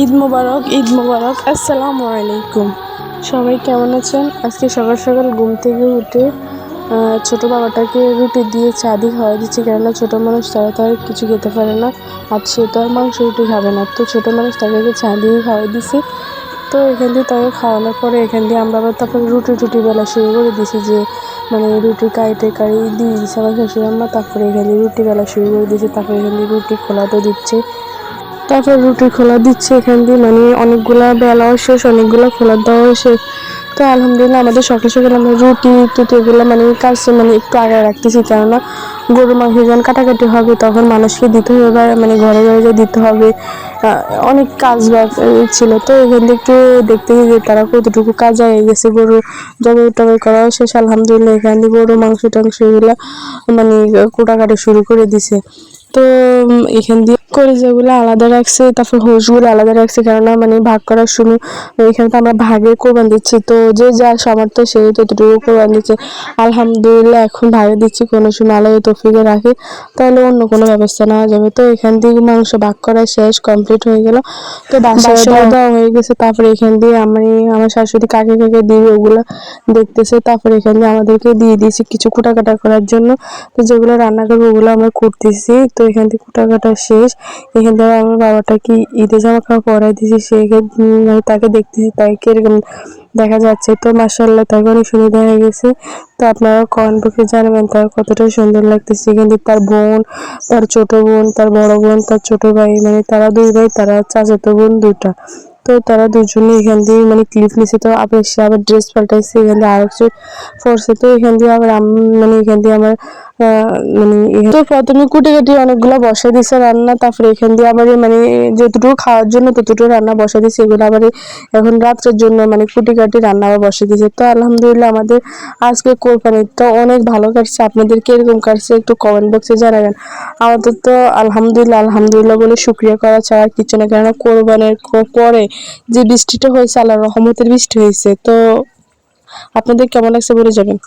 ঈদ মোবারক ঈদ মোবারক। আসসালামু আলাইকুম। সবাই কেমন আছেন? আজকে সকাল সকাল ঘুম থেকে উঠে ছোট বাবাটাকে রুটি দিয়ে চা দিয়ে খাওয়া দিচ্ছি, কেননা ছোট মানুষ তারা তো আর কিছু খেতে পারে না, আর সে তো আর মাংস রুটি খাবে না। তো ছোট মানুষ তাকে চা দিয়ে খাওয়া দিছি। তো এখান দিয়ে তাকে খাওয়ানোর পরে এখান দিয়ে আমরা আবার তারপরে রুটি টুটি বেলা শুরু করে দিছি যে মানে রুটি কাইটে কাড়ি দিয়ে দিচ্ছে আমার শাশুড়ি আম্মা, তারপরে এখান রুটি বেলা শুরু করে দিয়েছে তারপরে এখান দিয়ে রুটি খোলা তো দিচ্ছে। তারপর রুটি খোলা দিচ্ছে এখান দিয়ে মানে অনেকগুলা বেলাও শেষ, অনেকগুলো খোলা দেওয়াও শেষ তো আলহামদুলিল্লাহ আমাদের সকাল সকাল আমরা রুটি টুটি এগুলো মানে কাজ মানে একটু আগে রাখতেছি, কেননা গরু, মাংস যখন কাটাকাটি হবে তখন মানুষকে দিতে হবে মানে ঘরে ঘরে যে দিতে হবে অনেক কাজ ছিল। তো এখান থেকে একটু দেখতে যে তারা কতটুকু কাজ হয়ে গেছে, গরু জবাই টবাই করা শেষ, আলহামদুলিল্লাহ এখান দিয়ে গরু, মাংস, টাংস এগুলো মানে কোটাকাটি শুরু করে দিছে। তো এখান দিয়ে কলিজাগুলো আলাদা রাখছে তারপর হোসগুলো আলাদা রাখছে কেননা মানে ভাগ করার শুরু এখানে তো আমরা ভাগে কোরবান দিচ্ছি তো যে যার সামর্থ্য সে ততটুকু কোরবান দিচ্ছে। আলহামদুলিল্লাহ এখন ভাগে দিচ্ছি কোনো সময় আলাদা তফিকে রাখি তাহলে অন্য কোনো ব্যবস্থা নেওয়া যাবে। তো এখান দিয়ে মাংস ভাগ করা শেষ কমপ্লিট হয়ে গেল। তো দেওয়া হয়ে গেছে তারপরে এখান দিয়ে আমি আমার শাশুড়ি কাকে কাকে দিবে ওগুলো দেখতেছে তারপরে এখান দিয়ে আমাদেরকে দিয়ে দিয়েছি কিছু কুটাকাটা করার জন্য। তো যেগুলো রান্না করব ওগুলো আমরা করতেছি তো এখান থেকে কুটাকাটা শেষ। এখান থেকে আমার বাবাটাকে ঈদে জামা কাপড় পরাই দিয়েছি। সে মানে তাকে দেখতেছি তাকে কীরকম দেখা যাচ্ছে। তো মাসাল্লাহ তাকে অনেক সুন্দর দেখা গেছে। তো আপনারা কমেন্ট বক্সে জানাবেন, তার কতটা সুন্দর লাগতেছে। কিন্তু তার বোন, তার ছোট বোন, তার বড় বোন, তার ছোট ভাই মানে তারা দুই ভাই, তারা চাচাতো বোন দুটা তো তারা দুজনে এখান দিয়ে মানে ক্লিপ নিছে তো আবার সে আবার ড্রেস পাল্টাইছে। এখান দিয়ে আরেকজন পরছে। তো এখান দিয়ে আবার মানে এখান দিয়ে আমার মানে এখান- তো প্রথমে কুটে কাটি অনেকগুলো বসে দিছে রান্না, তারপরে এখান দিয়ে আবার মানে যতটুকু খাওয়ার জন্য ততটুকু রান্না বসে দিছে, এগুলো আবার এখন রাত্রের জন্য মানে কুটি কাটি রান্না আবার বসে দিয়েছে তো আলহামদুলিল্লাহ আমাদের আজকে কোরবানি তো অনেক ভালো কাটছে। আপনাদের কীরকম কাটছে একটু কমেন্ট বক্সে জানাবেন। আমাদের তো আলহামদুলিল্লাহ আলহামদুলিল্লাহ বলে শুক্রিয়া করা ছাড়া কিছু না, কেননা কোরবানের পরে যে বৃষ্টিটা হয়েছে আল্লাহ রহমতের বৃষ্টি হয়েছে। তো আপনাদের কেমন লাগছে বলে যাবেন